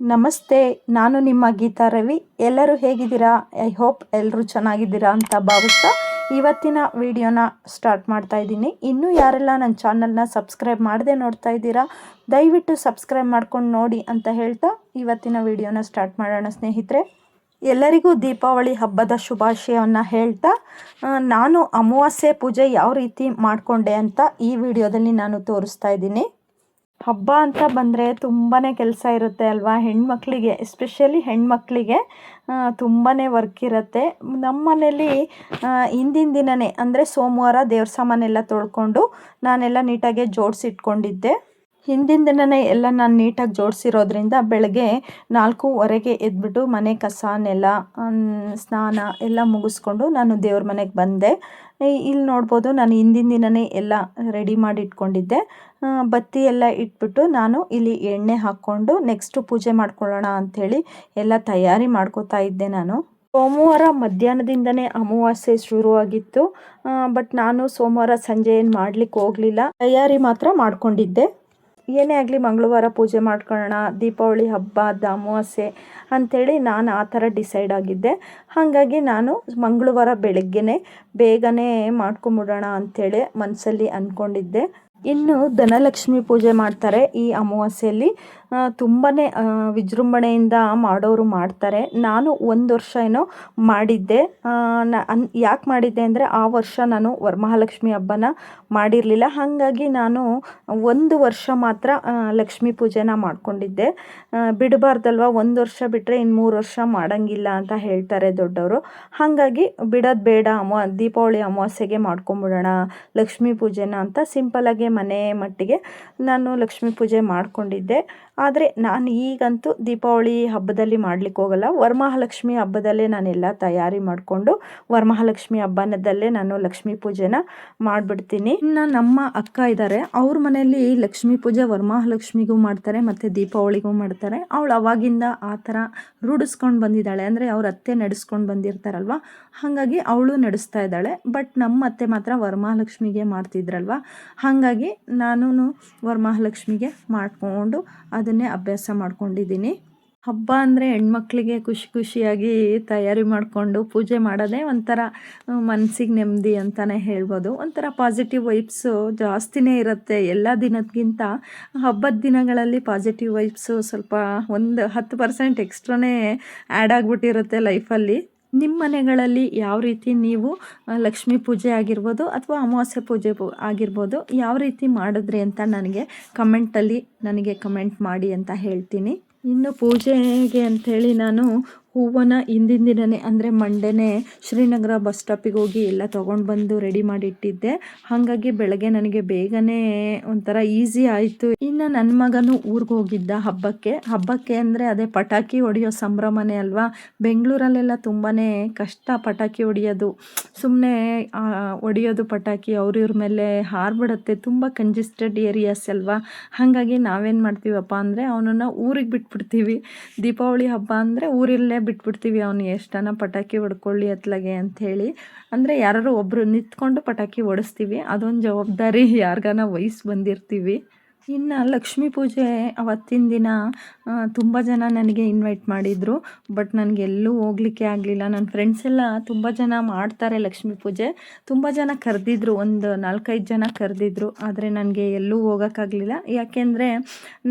ನಮಸ್ತೆ, ನಾನು ನಿಮ್ಮ ಗೀತಾ ರವಿ. ಎಲ್ಲರೂ ಹೇಗಿದ್ದೀರಾ? ಐ ಹೋಪ್ ಎಲ್ಲರೂ ಚೆನ್ನಾಗಿದ್ದೀರಾ ಅಂತ ಭಾವಿಸ್ತಾ ಇವತ್ತಿನ ವಿಡಿಯೋನ ಸ್ಟಾರ್ಟ್ ಮಾಡ್ತಾ ಇದ್ದೀನಿ. ಇನ್ನೂ ಯಾರೆಲ್ಲ ನನ್ನ ಚಾನಲ್ನ ಸಬ್ಸ್ಕ್ರೈಬ್ ಮಾಡದೆ ನೋಡ್ತಾ ಇದ್ದೀರಾ, ದಯವಿಟ್ಟು ಸಬ್ಸ್ಕ್ರೈಬ್ ಮಾಡ್ಕೊಂಡು ನೋಡಿ ಅಂತ ಹೇಳ್ತಾ ಇವತ್ತಿನ ವಿಡಿಯೋನ ಸ್ಟಾರ್ಟ್ ಮಾಡೋಣ, ಸ್ನೇಹಿತರೆ. ಎಲ್ಲರಿಗೂ ದೀಪಾವಳಿ ಹಬ್ಬದ ಶುಭಾಶಯವನ್ನು ಹೇಳ್ತಾ ನಾನು ಅಮಾವಾಸ್ಯೆ ಪೂಜೆ ಯಾವ ರೀತಿ ಮಾಡಿಕೊಂಡೆ ಅಂತ ಈ ವಿಡಿಯೋದಲ್ಲಿ ನಾನು ತೋರಿಸ್ತಾ ಇದ್ದೀನಿ. ಹಬ್ಬ ಅಂತ ಬಂದರೆ ತುಂಬಾ ಕೆಲಸ ಇರುತ್ತೆ ಅಲ್ವಾ? ಹೆಣ್ಮಕ್ಳಿಗೆ ಎಸ್ಪೆಷಲಿ ಹೆಣ್ಮಕ್ಳಿಗೆ ತುಂಬಾ ವರ್ಕ್ ಇರುತ್ತೆ. ನಮ್ಮ ಮನೇಲಿ ಹಿಂದಿನ ದಿನವೇ ಅಂದರೆ ಸೋಮವಾರ ದೇವ್ರ ಸಾಮಾನೆಲ್ಲ ತೊಳ್ಕೊಂಡು ನಾನೆಲ್ಲ ನೀಟಾಗೆ ಜೋಡಿಸಿಟ್ಕೊಂಡಿದ್ದೆ. ಹಿಂದಿನ ದಿನವೇ ಎಲ್ಲ ನಾನು ನೀಟಾಗಿ ಜೋಡಿಸಿರೋದ್ರಿಂದ ಬೆಳಗ್ಗೆ ನಾಲ್ಕೂವರೆಗೆ ಎದ್ಬಿಟ್ಟು ಮನೆ ಕಸ, ನೆಲ ಸ್ನಾನ ಎಲ್ಲ ಮುಗಿಸ್ಕೊಂಡು ನಾನು ದೇವ್ರ ಮನೆಗೆ ಬಂದೆ. ಇಲ್ಲಿ ನೋಡ್ಬೋದು, ನಾನು ಹಿಂದಿನ ದಿನವೇ ಎಲ್ಲ ರೆಡಿ ಮಾಡಿ ಇಟ್ಕೊಂಡಿದ್ದೆ ಬತ್ತಿ ಎಲ್ಲ ಇಟ್ಬಿಟ್ಟು ನಾನು ಇಲ್ಲಿ ಎಣ್ಣೆ ಹಾಕ್ಕೊಂಡು ನೆಕ್ಸ್ಟು ಪೂಜೆ ಮಾಡ್ಕೊಳ್ಳೋಣ ಅಂಥೇಳಿ ಎಲ್ಲ ತಯಾರಿ ಮಾಡ್ಕೋತಾ ಇದ್ದೆ ನಾನು. ಸೋಮವಾರ ಮಧ್ಯಾಹ್ನದಿಂದನೇ ಅಮಾವಾಸ್ಯೆ ಶುರುವಾಗಿತ್ತು. ಬಟ್ ನಾನು ಸೋಮವಾರ ಸಂಜೆ ಏನು ಮಾಡ್ಲಿಕ್ಕೆ ಹೋಗಲಿಲ್ಲ. ತಯಾರಿ ಮಾತ್ರ ಮಾಡ್ಕೊಂಡಿದ್ದೆ. ಏನೇ ಆಗಲಿ ಮಂಗಳವಾರ ಪೂಜೆ ಮಾಡ್ಕೊಳ್ಳೋಣ, ದೀಪಾವಳಿ ಹಬ್ಬದ ಅಮಾವಾಸ್ಯೆ ಅಂಥೇಳಿ ನಾನು ಆ ಥರ ಡಿಸೈಡ್ ಆಗಿದ್ದೆ. ಹಾಗಾಗಿ ನಾನು ಮಂಗಳವಾರ ಬೆಳಗ್ಗೆನೆ ಬೇಗನೆ ಮಾಡ್ಕೊಂಬಿಡೋಣ ಅಂಥೇಳಿ ಮನಸ್ಸಲ್ಲಿ ಅಂದ್ಕೊಂಡಿದ್ದೆ. ಇನ್ನು ಧನಲಕ್ಷ್ಮಿ ಪೂಜೆ ಮಾಡ್ತಾರೆ ಈ ಅಮಾವಾಸ್ಯೆಯಲ್ಲಿ. ತುಂಬಾ ವಿಜೃಂಭಣೆಯಿಂದ ಮಾಡೋರು ಮಾಡ್ತಾರೆ. ನಾನು ಒಂದು ವರ್ಷ ಏನೋ ಮಾಡಿದ್ದೆ. ಯಾಕೆ ಮಾಡಿದ್ದೆ ಅಂದರೆ ಆ ವರ್ಷ ನಾನು ವರಮಹಾಲಕ್ಷ್ಮಿ ಹಬ್ಬನ ಮಾಡಿರಲಿಲ್ಲ. ಹಾಗಾಗಿ ನಾನು ಒಂದು ವರ್ಷ ಮಾತ್ರ ಲಕ್ಷ್ಮೀ ಪೂಜೆನ ಮಾಡ್ಕೊಂಡಿದ್ದೆ. ಬಿಡಬಾರ್ದಲ್ವ, ಒಂದು ವರ್ಷ ಬಿಟ್ಟರೆ ಇನ್ನು ಮೂರು ವರ್ಷ ಮಾಡೋಂಗಿಲ್ಲ ಅಂತ ಹೇಳ್ತಾರೆ ದೊಡ್ಡವರು. ಹಾಗಾಗಿ ಬಿಡೋದು ಬೇಡ, ಅಮ್ಮ, ದೀಪಾವಳಿ ಅಮಾವಾಸ್ಯೆಗೆ ಮಾಡ್ಕೊಂಬಿಡೋಣ, ಲಕ್ಷ್ಮೀ ಪೂಜೆನ ಅಂತ ಸಿಂಪಲಾಗಿ ಮನೆ ಮಟ್ಟಿಗೆ ನಾನು ಲಕ್ಷ್ಮೀ ಪೂಜೆ ಮಾಡ್ಕೊಂಡಿದ್ದೆ. ಆದರೆ ನಾನು ಈಗಂತೂ ದೀಪಾವಳಿ ಹಬ್ಬದಲ್ಲಿ ಮಾಡ್ಲಿಕ್ಕೆ ಹೋಗಲ್ಲ. ವರಮಹಾಲಕ್ಷ್ಮಿ ಹಬ್ಬದಲ್ಲೇ ನಾನೆಲ್ಲ ತಯಾರಿ ಮಾಡಿಕೊಂಡು ವರಮಹಾಲಕ್ಷ್ಮಿ ಹಬ್ಬನದಲ್ಲೇ ನಾನು ಲಕ್ಷ್ಮೀ ಪೂಜೆನ ಮಾಡಿಬಿಡ್ತೀನಿ. ಇನ್ನು ನಮ್ಮ ಅಕ್ಕ ಇದ್ದಾರೆ ಅವ್ರ ಮನೆಯಲ್ಲಿ ಲಕ್ಷ್ಮೀ ಪೂಜೆ ವರಮಹಾಲಕ್ಷ್ಮಿಗೂ ಮಾಡ್ತಾರೆ, ಮತ್ತು ದೀಪಾವಳಿಗೂ ಮಾಡ್ತಾರೆ. ಅವಳು ಅವಾಗಿಂದ ಆ ಥರ ರೂಢಿಸ್ಕೊಂಡು ಬಂದಿದ್ದಾಳೆ. ಅಂದರೆ ಅವ್ರ ಅತ್ತೆ ನಡೆಸ್ಕೊಂಡು ಬಂದಿರ್ತಾರಲ್ವ? ಹಾಗಾಗಿ ಅವಳು ನಡೆಸ್ತಾ ಇದ್ದಾಳೆ. ಬಟ್ ನಮ್ಮ ಅತ್ತೆ ಮಾತ್ರ ವರಮಹಾಲಕ್ಷ್ಮಿಗೆ ಮಾಡ್ತಿದ್ರಲ್ವ? ಹಾಗಾಗಿ ನಾನು ವರಮಹಾಲಕ್ಷ್ಮಿಗೆ ಮಾಡಿಕೊಂಡು ಅದನ್ನೇ ಅಭ್ಯಾಸ ಮಾಡ್ಕೊಂಡಿದ್ದೀನಿ. ಹಬ್ಬ ಅಂದರೆ ಹೆಣ್ಮಕ್ಳಿಗೆ ಖುಷಿ ಖುಷಿಯಾಗಿ ತಯಾರಿ ಮಾಡಿಕೊಂಡು ಪೂಜೆ ಮಾಡೋದೇ ಒಂಥರ ಮನಸ್ಸಿಗೆ ನೆಮ್ಮದಿ ಅಂತಲೇ ಹೇಳ್ಬೋದು. ಒಂಥರ ಪಾಸಿಟಿವ್ ವೈಬ್ಸು ಜಾಸ್ತಿನೇ ಇರುತ್ತೆ ಎಲ್ಲ ದಿನಕ್ಕಿಂತ. ಹಬ್ಬದ ದಿನಗಳಲ್ಲಿ ಪಾಸಿಟಿವ್ ವೈಬ್ಸು ಸ್ವಲ್ಪ ಒಂದು ಹತ್ತು ಪರ್ಸೆಂಟ್ ಎಕ್ಸ್ಟ್ರಾನೇ ಆ್ಯಡ್ ಆಗಿಬಿಟ್ಟಿರುತ್ತೆ ಲೈಫಲ್ಲಿ ನಿಮ್ಮ ಮನೆಗಳಲ್ಲಿ ಯಾವ ರೀತಿ ನೀವು ಲಕ್ಷ್ಮಿ ಪೂಜೆ ಆಗಿರ್ಬೋದು ಅಥವಾ ಅಮಾವಾಸ್ಯೆ ಪೂಜೆ ಆಗಿರ್ಬೋದು ಯಾವ ರೀತಿ ಮಾಡಿದ್ರಿ ಅಂತ ನನಗೆ ಕಮೆಂಟಲ್ಲಿ ನನಗೆ ಕಮೆಂಟ್ ಮಾಡಿ ಅಂತ ಹೇಳ್ತೀನಿ. ಇನ್ನು ಪೂಜೆಗೆ ಅಂಥೇಳಿ ನಾನು ಹೂವನ್ನ ಹಿಂದಿನ ದಿನವೇ ಅಂದರೆ ಮಂಡೆನೇ ಶ್ರೀನಗರ ಬಸ್ ಸ್ಟಾಪಿಗೆ ಹೋಗಿ ಎಲ್ಲ ತೊಗೊಂಡು ಬಂದು ರೆಡಿ ಮಾಡಿ ಇಟ್ಟಿದ್ದೆ. ಹಾಗಾಗಿ ಬೆಳಗ್ಗೆ ನನಗೆ ಬೇಗನೆ ಒಂಥರ ಈಸಿ ಆಯಿತು. ಇನ್ನು ನನ್ನ ಮಗನು ಊರಿಗೆ ಹೋಗಿದ್ದ ಹಬ್ಬಕ್ಕೆ. ಹಬ್ಬಕ್ಕೆ ಅಂದರೆ ಅದೇ ಪಟಾಕಿ ಹೊಡೆಯೋ ಸಂಭ್ರಮನೇ ಅಲ್ವಾ? ಬೆಂಗಳೂರಲ್ಲೆಲ್ಲ ತುಂಬಾ ಕಷ್ಟ ಪಟಾಕಿ ಹೊಡೆಯೋದು. ಸುಮ್ಮನೆ ಹೊಡೆಯೋದು ಪಟಾಕಿ ಅವ್ರಿವ್ರ ಮೇಲೆ ಹಾರ್ಬಿಡುತ್ತೆ. ತುಂಬ ಕಂಜೆಸ್ಟೆಡ್ ಏರಿಯಾಸ್ ಅಲ್ವಾ? ಹಾಗಾಗಿ ನಾವೇನು ಮಾಡ್ತೀವಪ್ಪ ಅಂದರೆ ಅವನನ್ನು ಊರಿಗೆ ಬಿಟ್ಬಿಡ್ತೀವಿ. ದೀಪಾವಳಿ ಹಬ್ಬ ಅಂದರೆ ಊರಲ್ಲೇ ಬಿಟ್ಬಿಡ್ತೀವಿ ಅವನು ಎಷ್ಟನ ಪಟಾಕಿ ಹೊಡ್ಕೊಳ್ಳಿ ಅತ್ಲಾಗೆ ಅಂಥೇಳಿ ಅಂದರೆ ಯಾರು ಒಬ್ಬರು ನಿಂತ್ಕೊಂಡು ಪಟಾಕಿ ಹೊಡಿಸ್ತೀವಿ. ಅದೊಂದು ಜವಾಬ್ದಾರಿ ಯಾರಿಗಾನ ವಯಸ್ಸು ಬಂದಿರ್ತೀವಿ. ಇನ್ನು ಲಕ್ಷ್ಮೀ ಪೂಜೆ ಅವತ್ತಿನ ದಿನ ತುಂಬ ಜನ ನನಗೆ ಇನ್ವೈಟ್ ಮಾಡಿದರು. ಬಟ್ ನನಗೆ ಎಲ್ಲೂ ಹೋಗ್ಲಿಕ್ಕೆ ಆಗಲಿಲ್ಲ. ನನ್ನ ಫ್ರೆಂಡ್ಸ್ ಎಲ್ಲ ತುಂಬ ಜನ ಮಾಡ್ತಾರೆ ಲಕ್ಷ್ಮೀ ಪೂಜೆ. ತುಂಬ ಜನ ಕರೆದಿದ್ರು. ಒಂದು ನಾಲ್ಕೈದು ಜನ ಕರೆದಿದ್ರು. ಆದರೆ ನನಗೆ ಎಲ್ಲೂ ಹೋಗೋಕ್ಕಾಗಲಿಲ್ಲ. ಯಾಕೆಂದರೆ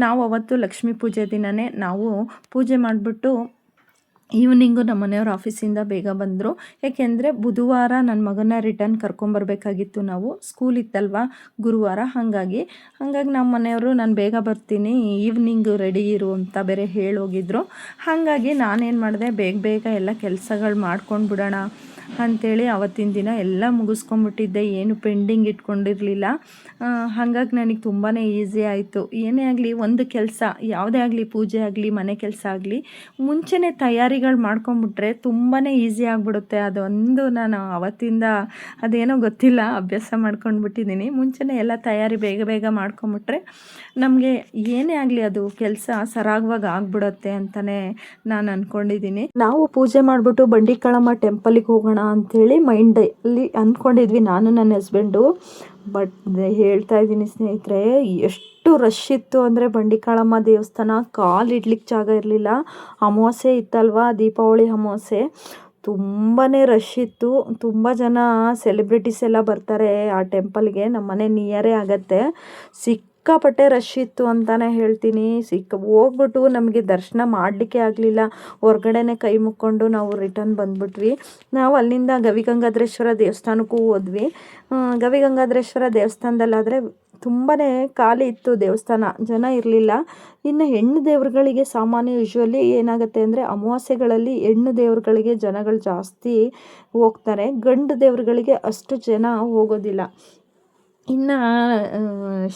ನಾವು ಅವತ್ತು ಲಕ್ಷ್ಮೀ ಪೂಜೆ ದಿನವೇ ನಾವು ಪೂಜೆ ಮಾಡಿಬಿಟ್ಟು ಈವ್ನಿಂಗು ನಮ್ಮ ಮನೆಯವ್ರ ಆಫೀಸಿಂದ ಬೇಗ ಬಂದರು. ಏಕೆಂದರೆ ಬುಧವಾರ ನನ್ನ ಮಗನ ರಿಟರ್ನ್ ಕರ್ಕೊಂಬರ್ಬೇಕಾಗಿತ್ತು ನಾವು. ಸ್ಕೂಲ್ ಇತ್ತಲ್ವ? ಗುರುವಾರ. ಹಾಗಾಗಿ ಹಾಗಾಗಿ ನಮ್ಮ ಮನೆಯವರು, ನಾನು ಬೇಗ ಬರ್ತೀನಿ, ಈವ್ನಿಂಗ್ ರೆಡಿ ಇರು ಅಂತ ಬೇರೆ ಹೇಳೋಗಿದ್ರು. ಹಾಗಾಗಿ ನಾನೇನು ಮಾಡಿದೆ, ಬೇಗ ಬೇಗ ಎಲ್ಲ ಕೆಲಸಗಳು ಮಾಡ್ಕೊಂಡು ಬಿಡೋಣ. ಅಂಥೇಳಿ ಅವತ್ತಿನ ದಿನ ಎಲ್ಲ ಮುಗಿಸ್ಕೊಂಬಿಟ್ಟಿದ್ದೆ ಏನು ಪೆಂಡಿಂಗ್ ಇಟ್ಕೊಂಡಿರಲಿಲ್ಲ. ಹಾಗಾಗಿ ನನಗೆ ತುಂಬಾ ಈಸಿ ಆಯಿತು. ಏನೇ ಆಗಲಿ, ಒಂದು ಕೆಲಸ, ಯಾವುದೇ ಆಗಲಿ, ಪೂಜೆ ಆಗಲಿ, ಮನೆ ಕೆಲಸ ಆಗಲಿ, ಮುಂಚೆನೇ ತಯಾರಿಗಳು ಮಾಡ್ಕೊಂಬಿಟ್ರೆ ತುಂಬಾ ಈಸಿ ಆಗಿಬಿಡುತ್ತೆ. ಅದೊಂದು ನಾನು ಅವತ್ತಿಂದ ಅದೇನೋ ಗೊತ್ತಿಲ್ಲ, ಅಭ್ಯಾಸ ಮಾಡ್ಕೊಂಡ್ಬಿಟ್ಟಿದ್ದೀನಿ. ಮುಂಚೆನೇ ಎಲ್ಲ ತಯಾರಿ ಬೇಗ ಬೇಗ ಮಾಡ್ಕೊಂಬಿಟ್ರೆ ನಮಗೆ ಏನೇ ಆಗಲಿ ಅದು ಕೆಲಸ ಸರಾಗವಾಗಿ ಆಗ್ಬಿಡುತ್ತೆ ಅಂತಲೇ ನಾನು ಅಂದ್ಕೊಂಡಿದ್ದೀನಿ ನಾವು ಪೂಜೆ ಮಾಡಿಬಿಟ್ಟು ಬಂಡಿಕಳಮ್ಮ ಟೆಂಪಲಿಗೆ ಹೋಗೋಣ ಅಂಥೇಳಿ ಮೈಂಡಲ್ಲಿ ಅಂದ್ಕೊಂಡಿದ್ವಿ ನಾನು ನನ್ನ ಹಸ್ಬೆಂಡು ಬಟ್ ಹೇಳ್ತಾ ಇದ್ದೀನಿ ಸ್ನೇಹಿತರೆ, ಎಷ್ಟು ರಶ್ ಇತ್ತು ಅಂದರೆ ಬಂಡಿಕಾಳಮ್ಮ ದೇವಸ್ಥಾನ, ಕಾಲು ಇಡ್ಲಿಕ್ಕೆ ಜಾಗ ಇರಲಿಲ್ಲ. ಅಮಾವಾಸ್ಯೆ ಇತ್ತಲ್ವಾ, ದೀಪಾವಳಿ ಅಮಾವಾಸ್ಯೆ. ತುಂಬಾ ರಶ್ ಇತ್ತು. ತುಂಬ ಜನ ಸೆಲೆಬ್ರಿಟೀಸ್ ಎಲ್ಲ ಬರ್ತಾರೆ ಆ ಟೆಂಪಲ್ಗೆ ನಮ್ಮ ಮನೆ ನಿಯರೇ ಆಗತ್ತೆ. ಸಿಕ್ಕಾಪಟ್ಟೆ ರಶ್ ಇತ್ತು ಅಂತಲೇ ಹೇಳ್ತೀನಿ. ಸಿಕ್ಕ ಹೋಗ್ಬಿಟ್ಟು ನಮಗೆ ದರ್ಶನ ಮಾಡಲಿಕ್ಕೆ ಆಗಲಿಲ್ಲ. ಹೊರ್ಗಡೆನೆ ಕೈ ಮುಕ್ಕೊಂಡು ನಾವು ರಿಟರ್ನ್ ಬಂದ್ಬಿಟ್ವಿ. ನಾವು ಅಲ್ಲಿಂದ ಗವಿಗಂಗಾಧರೇಶ್ವರ ದೇವಸ್ಥಾನಕ್ಕೂ ಹೋದ್ವಿ. ಗವಿಗಂಗಾಧರೇಶ್ವರ ದೇವಸ್ಥಾನದಲ್ಲಾದರೆ ತುಂಬಾ ಖಾಲಿ ಇತ್ತು ದೇವಸ್ಥಾನ. ಜನ ಇರಲಿಲ್ಲ. ಇನ್ನು ಹೆಣ್ಣು ದೇವರುಗಳಿಗೆ ಸಾಮಾನ್ಯ ಯೂಶ್ವಲಿ ಏನಾಗುತ್ತೆ ಅಂದರೆ ಅಮಾವಾಸ್ಯೆಗಳಲ್ಲಿ ಹೆಣ್ಣು ದೇವರುಗಳಿಗೆ ಜನಗಳು ಜಾಸ್ತಿ ಹೋಗ್ತಾರೆ. ಗಂಡು ದೇವರುಗಳಿಗೆ ಅಷ್ಟು ಜನ ಹೋಗೋದಿಲ್ಲ. ಇನ್ನು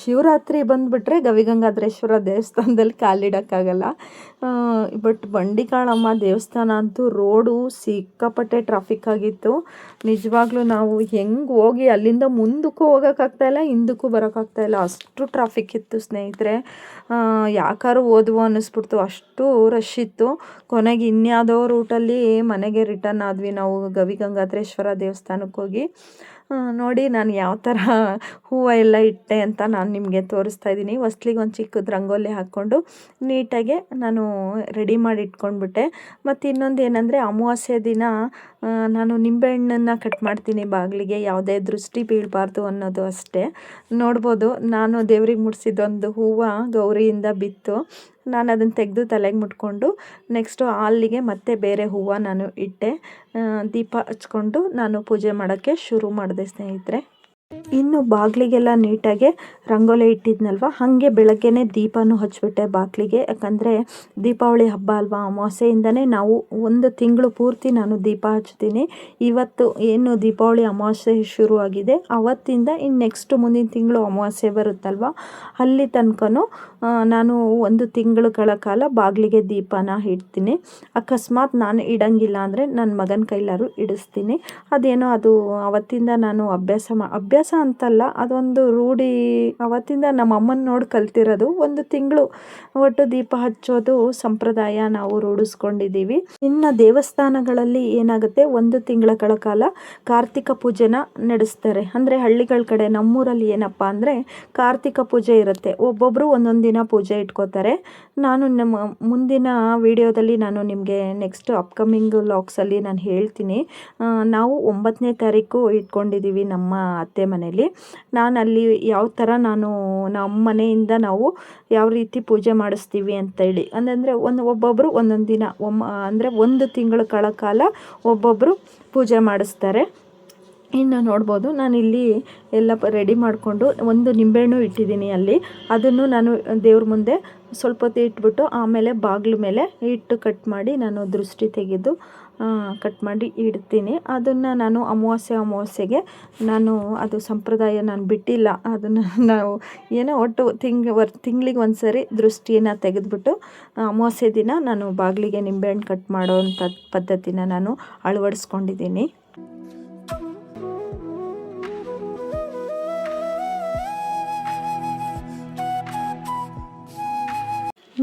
ಶಿವರಾತ್ರಿ ಬಂದುಬಿಟ್ರೆ ಗವಿಗಂಗಾಧರೇಶ್ವರ ದೇವಸ್ಥಾನದಲ್ಲಿ ಕಾಲಿಡೋಕ್ಕಾಗಲ್ಲ ಬಟ್ ಬಂಡಿಕಾಳಮ್ಮ ದೇವಸ್ಥಾನ ಅಂತೂ ರೋಡು ಸಿಕ್ಕಾಪಟ್ಟೆ ಟ್ರಾಫಿಕ್ ಆಗಿತ್ತು. ನಿಜವಾಗ್ಲೂ ನಾವು ಹೆಂಗೆ ಹೋಗಿ ಅಲ್ಲಿಂದ ಮುಂದಕ್ಕೂ ಹೋಗೋಕ್ಕಾಗ್ತಾಯಿಲ್ಲ ಹಿಂದಕ್ಕೂ ಬರೋಕ್ಕಾಗ್ತಾಯಿಲ್ಲ ಅಷ್ಟು ಟ್ರಾಫಿಕ್ ಇತ್ತು ಸ್ನೇಹಿತರೆ. ಯಾಕಾರು ಓದುವ ಅನ್ನಿಸ್ಬಿಡ್ತು. ಅಷ್ಟು ರಶ್ ಇತ್ತು. ಕೊನೆಗೆ ಇನ್ಯಾವುದೋ ರೂಟಲ್ಲಿ ಮನೆಗೆ ರಿಟರ್ನ್ ಆದ್ವಿ ನಾವು ಗವಿಗಂಗಾಧರೇಶ್ವರ ದೇವಸ್ಥಾನಕ್ಕೆ ಹೋಗಿ ನೋಡಿ ನಾನು ಯಾವ ಥರ ಹೂವು ಎಲ್ಲ ಇಟ್ಟೆ ಅಂತ ನಾನು ನಿಮಗೆ ತೋರಿಸ್ತಾ ಇದ್ದೀನಿ ಹೊಸ್ಲಿಗೆ ಒಂದು ಚಿಕ್ಕದು ರಂಗೋಲಿ ಹಾಕ್ಕೊಂಡು ನೀಟಾಗೆ ನಾನು ರೆಡಿ ಮಾಡಿ ಇಟ್ಕೊಂಡ್ಬಿಟ್ಟೆ. ಮತ್ತು ಇನ್ನೊಂದು ಏನಂದರೆ ಅಮಾವಾಸ್ಯೆ ದಿನ ನಾನು ನಿಂಬೆಹಣ್ಣನ್ನು ಕಟ್ ಮಾಡ್ತೀನಿ ಬಾಗಿಲಿಗೆ, ಯಾವುದೇ ದೃಷ್ಟಿ ಬೀಳಬಾರ್ದು ಅನ್ನೋದು ಅಷ್ಟೇ. ನೋಡ್ಬೋದು, ನಾನು ದೇವ್ರಿಗೆ ಮುಡಿಸಿದ್ದೊಂದು ಹೂವು ಗೌರಿಯಿಂದ ಬಿತ್ತು. ನಾನು ಅದನ್ನು ತೆಗೆದು ತಲೆಗೆ ಮುಟ್ಕೊಂಡು ನೆಕ್ಸ್ಟು ಹಾಲಿಗೆ ಮತ್ತೆ ಬೇರೆ ಹೂವು ನಾನು ಇಟ್ಟೆ. ದೀಪ ಹಚ್ಕೊಂಡು ನಾನು ಪೂಜೆ ಮಾಡೋಕ್ಕೆ ಶುರು ಮಾಡಿದೆ ಸ್ನೇಹಿತರೆ. ಇನ್ನು ಬಾಗಿಲಿಗೆಲ್ಲ ನೀಟಾಗೆ ರಂಗೋಲಿ ಇಟ್ಟಿದ್ನಲ್ವ? ಹಾಗೆ ಬೆಳಗ್ಗೆನೇ ದೀಪನೂ ಹಚ್ಚಿಬಿಟ್ಟೆ ಬಾಗಿಲಿಗೆ. ಯಾಕಂದರೆ ದೀಪಾವಳಿ ಹಬ್ಬ ಅಲ್ವಾ? ಅಮಾವಾಸ್ಯೆಯಿಂದನೇ ನಾವು ಒಂದು ತಿಂಗಳು ಪೂರ್ತಿ ನಾನು ದೀಪ ಹಚ್ತೀನಿ. ಇವತ್ತು ಏನು ದೀಪಾವಳಿ ಅಮಾವಾಸ್ಯೆ ಶುರು ಆಗಿದೆ. ಅವತ್ತಿಂದ ಇನ್ನು ನೆಕ್ಸ್ಟ್ ಮುಂದಿನ ತಿಂಗಳು ಅಮಾವಾಸ್ಯೆ ಬರುತ್ತಲ್ವ? ಅಲ್ಲಿ ತನಕನೂ ನಾನು ಒಂದು ತಿಂಗಳುಗಳ ಕಾಲ ಬಾಗಿಲಿಗೆ ದೀಪನ ಇಡ್ತೀನಿ. ಅಕಸ್ಮಾತ್ ನಾನು ಇಡಂಗಿಲ್ಲ ಅಂದರೆ ನನ್ನ ಮಗನ ಕೈಲಾರು ಇಡಿಸ್ತೀನಿ. ಅದೇನೋ ಅದು ಅವತ್ತಿಂದ ನಾನು ಅಭ್ಯಾಸ ಮಾ, ಅಭ್ಯಾಸ ಅಂತಲ್ಲ, ಅದೊಂದು ರೂಢಿ. ಅವತ್ತಿಂದ ನಮ್ಮ ಅಮ್ಮನ ನೋಡಿ ಕಲ್ತಿರೋದು ಒಂದು ತಿಂಗಳು. ಒಟ್ಟು ದೀಪ ಹಚ್ಚೋದು ಸಂಪ್ರದಾಯ ನಾವು ರೂಢಿಸ್ಕೊಂಡಿದ್ದೀವಿ. ಇನ್ನು ದೇವಸ್ಥಾನಗಳಲ್ಲಿ ಏನಾಗುತ್ತೆ, ಒಂದು ತಿಂಗಳ ಕಾಲ ಕಾರ್ತಿಕ ಪೂಜೆನ ನಡೆಸ್ತಾರೆ. ಅಂದರೆ ಹಳ್ಳಿಗಳ ಕಡೆ, ನಮ್ಮೂರಲ್ಲಿ ಏನಪ್ಪ ಅಂದರೆ ಕಾರ್ತಿಕ ಪೂಜೆ ಇರುತ್ತೆ. ಒಬ್ಬೊಬ್ಬರು ಒಂದೊಂದು ದಿನ ಪೂಜೆ ಇಟ್ಕೋತಾರೆ. ನಾನು ನಮ್ಮ ಮುಂದಿನ ವಿಡಿಯೋದಲ್ಲಿ ನಾನು ನಿಮಗೆ ನೆಕ್ಸ್ಟ್ ಅಪ್ಕಮಿಂಗ್ ಲಾಕ್ಸಲ್ಲಿ ನಾನು ಹೇಳ್ತೀನಿ. ನಾವು ಒಂಬತ್ತನೇ ತಾರೀಕು ಇಟ್ಕೊಂಡಿದ್ದೀವಿ ನಮ್ಮ ಅತ್ತೆ ಮನೇಲಿ. ನಾನು ಅಲ್ಲಿ ಯಾವ ಥರ ನಾನು ನಮ್ಮ ಮನೆಯಿಂದ ನಾವು ಯಾವ ರೀತಿ ಪೂಜೆ ಮಾಡಿಸ್ತೀವಿ ಅಂತೇಳಿ ಅಂದರೆ ಒಂದು ಒಬ್ಬೊಬ್ಬರು ಒಂದೊಂದು ದಿನ, ಒಮ್ಮ, ಅಂದರೆ ಒಂದು ತಿಂಗಳ ಕಾಲ ಕಾಲ ಒಬ್ಬೊಬ್ಬರು ಪೂಜೆ ಮಾಡಿಸ್ತಾರೆ. ಇನ್ನು ನೋಡ್ಬೋದು, ನಾನಿಲ್ಲಿ ಎಲ್ಲ ರೆಡಿ ಮಾಡಿಕೊಂಡು ಒಂದು ನಿಂಬೆಹಣ್ಣು ಇಟ್ಟಿದ್ದೀನಿ ಅಲ್ಲಿ. ಅದನ್ನು ನಾನು ದೇವ್ರ ಮುಂದೆ ಸ್ವಲ್ಪ ಹೊತ್ತು ಇಟ್ಬಿಟ್ಟು ಆಮೇಲೆ ಬಾಗಿಲು ಮೇಲೆ ಇಟ್ಟು ಕಟ್ ಮಾಡಿ ನಾನು ದೃಷ್ಟಿ ತೆಗೆದು ಕಟ್ ಮಾಡಿ ಇಡ್ತೀನಿ. ಅದನ್ನು ನಾನು ಅಮಾವಾಸ್ಯೆ ಅಮಾವಾಸ್ಯೆಗೆ ನಾನು ಅದು ಸಂಪ್ರದಾಯ ನಾನು ಬಿಟ್ಟಿಲ್ಲ. ಅದನ್ನು ನಾವು ಏನೋ ಒಟ್ಟು ತಿಂಗ್ ವರ್ ತಿಂಗ್ಳಿಗೆ ಒಂದು ಸರಿ ದೃಷ್ಟಿಯನ್ನು ತೆಗೆದುಬಿಟ್ಟು ಅಮಾವಾಸ್ಯೆ ದಿನ ನಾನು ಬಾಗಿಲಿಗೆ ನಿಂಬೆಹಣ್ಣು ಕಟ್ ಮಾಡೋವಂಥ ಪದ್ಧತಿನ ನಾನು ಅಳವಡಿಸ್ಕೊಂಡಿದ್ದೀನಿ.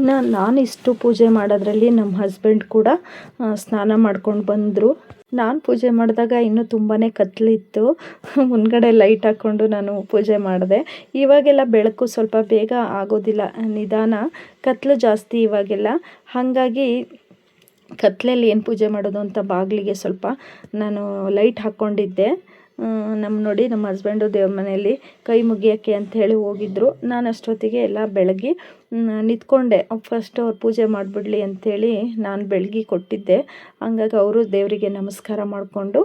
ಇನ್ನು ನಾನು ಇಷ್ಟು ಪೂಜೆ ಮಾಡೋದ್ರಲ್ಲಿ ನಮ್ಮ ಹಸ್ಬೆಂಡ್ ಕೂಡ ಸ್ನಾನ ಮಾಡ್ಕೊಂಡು ಬಂದರು. ನಾನು ಪೂಜೆ ಮಾಡಿದಾಗ ಇನ್ನೂ ತುಂಬಾ ಕತ್ತಲಿತ್ತು ಮುಂದ್ಗಡೆ ಲೈಟ್ ಹಾಕ್ಕೊಂಡು ನಾನು ಪೂಜೆ ಮಾಡಿದೆ. ಇವಾಗೆಲ್ಲ ಬೆಳಕು ಸ್ವಲ್ಪ ಬೇಗ ಆಗೋದಿಲ್ಲ, ನಿಧಾನ. ಕತ್ತಲು ಜಾಸ್ತಿ ಇವಾಗೆಲ್ಲ. ಹಾಗಾಗಿ ಕತ್ತಲಲ್ಲಿ ಏನು ಪೂಜೆ ಮಾಡೋದು ಅಂತ ಬಾಗಿಲಿಗೆ ಸ್ವಲ್ಪ ನಾನು ಲೈಟ್ ಹಾಕ್ಕೊಂಡಿದ್ದೆ ನಮ್ಮ ನೋಡಿ ನಮ್ಮ ಹಸ್ಬೆಂಡು ದೇವ್ರ ಮನೆಯಲ್ಲಿ ಕೈ ಮುಗಿಯೋಕ್ಕೆ ಅಂತ ಹೇಳಿ ಹೋಗಿದ್ರು. ನಾನು ಅಷ್ಟೊತ್ತಿಗೆ ಎಲ್ಲ ಬೆಳಗ್ಗೆ ನಿಂತ್ಕೊಂಡೆ. ಫಸ್ಟ್ ಅವ್ರು ಪೂಜೆ ಮಾಡಿಬಿಡ್ಲಿ ಅಂಥೇಳಿ ನಾನು ಬೆಳಗ್ಗೆ ಕೊಟ್ಟಿದ್ದೆ. ಹಂಗಾಗಿ ಅವರು ದೇವರಿಗೆ ನಮಸ್ಕಾರ ಮಾಡಿಕೊಂಡು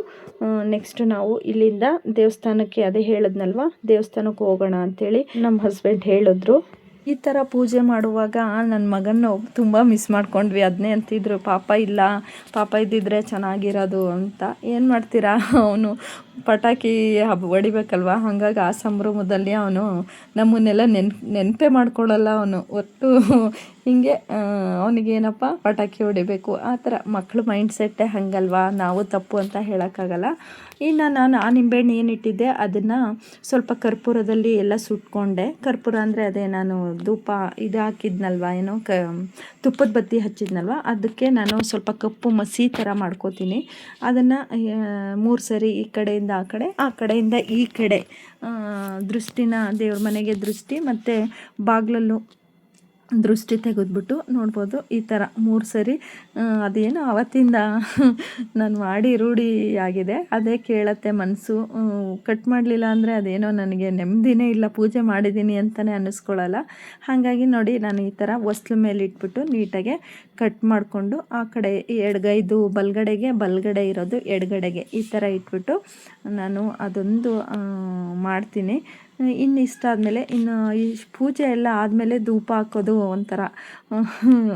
ನೆಕ್ಸ್ಟ್ ನಾವು ಇಲ್ಲಿಂದ ದೇವಸ್ಥಾನಕ್ಕೆ ಅದೇ ಹೇಳಿದ್ನಲ್ವ, ದೇವಸ್ಥಾನಕ್ಕೆ ಹೋಗೋಣ ಅಂಥೇಳಿ ನಮ್ಮ ಹಸ್ಬೆಂಡ್ ಹೇಳಿದ್ರು. ಈ ಥರ ಪೂಜೆ ಮಾಡುವಾಗ ನನ್ನ ಮಗನ ತುಂಬ ಮಿಸ್ ಮಾಡ್ಕೊಂಡ್ವಿ. ಅದನ್ನೇ ಅಂತಿದ್ರು, ಪಾಪ ಇಲ್ಲ, ಪಾಪ ಇದ್ದಿದ್ರೆ ಚೆನ್ನಾಗಿರೋದು ಅಂತ. ಏನು ಮಾಡ್ತೀರಾ? ಅವನು ಪಟಾಕಿ ಹಬ್ಬ ಹೊಡಿಬೇಕಲ್ವ? ಹಾಗಾಗಿ ಆ ಸಂಭ್ರಮದಲ್ಲಿ ಅವನು ನಮ್ಮನ್ನೆಲ್ಲ ನೆನ್, ನೆನಪೇ ಮಾಡ್ಕೊಳ್ಳಲ್ಲ ಅವನು. ಒಟ್ಟು ಹಿಂಗೆ ಅವನಿಗೇನಪ್ಪ? ಪಟಾಕಿ ಹೊಡಿಬೇಕು. ಆ ಥರ ಮಕ್ಕಳು ಮೈಂಡ್ ಸೆಟ್ಟೇ ಹಾಗಲ್ವಾ? ನಾವು ತಪ್ಪು ಅಂತ ಹೇಳೋಕ್ಕಾಗಲ್ಲ. ಇನ್ನು ನಾನು ಆ ನಿಂಬೆಹಣ್ಣು ಏನಿಟ್ಟಿದ್ದೆ, ಅದನ್ನು ಸ್ವಲ್ಪ ಕರ್ಪೂರದಲ್ಲಿ ಎಲ್ಲ ಸುಟ್ಕೊಂಡೆ. ಕರ್ಪೂರ ಅಂದರೆ ಅದೇ ನಾನು ಧೂಪ ಇದು ಹಾಕಿದ್ನಲ್ವ, ಏನೋ ಕ, ತುಪ್ಪದ ಬತ್ತಿ ಹಚ್ಚಿದ್ನಲ್ವ? ಅದಕ್ಕೆ ನಾನು ಸ್ವಲ್ಪ ಕಪ್ಪು ಮಸಿ ಥರ ಮಾಡ್ಕೋತೀನಿ. ಅದನ್ನು ಮೂರು ಸರಿ ಈ ಕಡೆಯಿಂದ ಕಡೆಯಿಂದ ಆ ಕಡೆ, ಆ ಕಡೆಯಿಂದ ಈ ಕಡೆ. ದೃಷ್ಟಿನ ದೇವ್ರ ಮನೆಗೆ ದೃಷ್ಟಿ ಮತ್ತು ಬಾಗಿಲಲ್ಲೂ ದೃಷ್ಟಿ ತೆಗೆದ್ಬಿಟ್ಟು ನೋಡ್ಬೋದು. ಈ ಥರ ಮೂರು ಸರಿ ಅದೇನೋ ಅವತ್ತಿಂದ ನಾನು ಮಾಡಿ ರೂಢಿ ಆಗಿದೆ ಅದೇ ಕೇಳತ್ತೆ ಮನಸ್ಸು ಕಟ್ ಮಾಡಲಿಲ್ಲ ಅಂದರೆ ಅದೇನೋ ನನಗೆ ನೆಮ್ಮದಿನೇ ಇಲ್ಲ, ಪೂಜೆ ಮಾಡಿದ್ದೀನಿ ಅಂತಲೇ ಅನ್ನಿಸ್ಕೊಳ್ಳಲ್ಲ ಹಾಗಾಗಿ ನೋಡಿ, ನಾನು ಈ ಥರ ಹೊಸ್ಲು ಮೇಲೆ ಇಟ್ಬಿಟ್ಟು ನೀಟಾಗೆ ಕಟ್ ಮಾಡಿಕೊಂಡು ಆ ಕಡೆ ಎಡಗೈದು ಬಲಗಡೆಗೆ ಬಲಗಡೆ ಇರೋದು ಎಡಗಡೆಗೆ ಈ ಥರ ಇಟ್ಬಿಟ್ಟು ನಾನು ಅದೊಂದು ಮಾಡ್ತೀನಿ. ಇನ್ನು ಇಷ್ಟ ಆದಮೇಲೆ ಇನ್ನು ಈ ಪೂಜೆ ಎಲ್ಲ ಆದಮೇಲೆ ಧೂಪ ಹಾಕೋದು ಒಂಥರ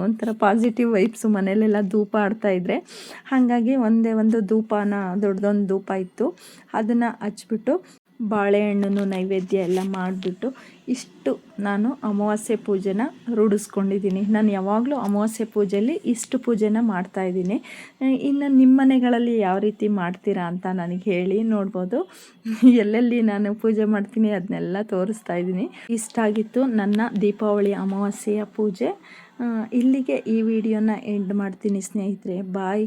ಒಂಥರ ಪಾಸಿಟಿವ್ ವೈಬ್ಸು ಮನೇಲೆಲ್ಲ ಧೂಪ ಆಡ್ತಾಯಿದ್ರೆ ಹಾಗಾಗಿ ಒಂದೇ ಒಂದು ಧೂಪನ ದೊಡ್ಡದೊಂದು ಧೂಪ ಇತ್ತು. ಅದನ್ನು ಹಚ್ಬಿಟ್ಟು ಬಾಳೆಹಣ್ಣು ನೈವೇದ್ಯ ಎಲ್ಲ ಮಾಡಿಬಿಟ್ಟು ಇಷ್ಟು ನಾನು ಅಮಾವಾಸ್ಯೆ ಪೂಜೆನ ರೂಢಿಸ್ಕೊಂಡಿದ್ದೀನಿ. ನಾನು ಯಾವಾಗಲೂ ಅಮಾವಾಸ್ಯೆ ಪೂಜೆಯಲ್ಲಿ ಇಷ್ಟು ಪೂಜೆನ ಮಾಡ್ತಾಯಿದ್ದೀನಿ ಇನ್ನು ನಿಮ್ಮ ಮನೆಗಳಲ್ಲಿ ಯಾವ ರೀತಿ ಮಾಡ್ತೀರಾ ಅಂತ ನನಗೆ ಹೇಳಿ ನೋಡ್ಬೋದು. ಎಲ್ಲೆಲ್ಲಿ ನಾನು ಪೂಜೆ ಮಾಡ್ತೀನಿ ಅದನ್ನೆಲ್ಲ ತೋರಿಸ್ತಾ ಇದ್ದೀನಿ. ಇಷ್ಟ ಆಗಿತ್ತು ನನ್ನ ದೀಪಾವಳಿ ಅಮಾವಾಸ್ಯೆಯ ಪೂಜೆ. ಇಲ್ಲಿಗೆ ಈ ವಿಡಿಯೋನ ಎಂಡ್ ಮಾಡ್ತೀನಿ ಸ್ನೇಹಿತರೆ. ಬಾಯ್.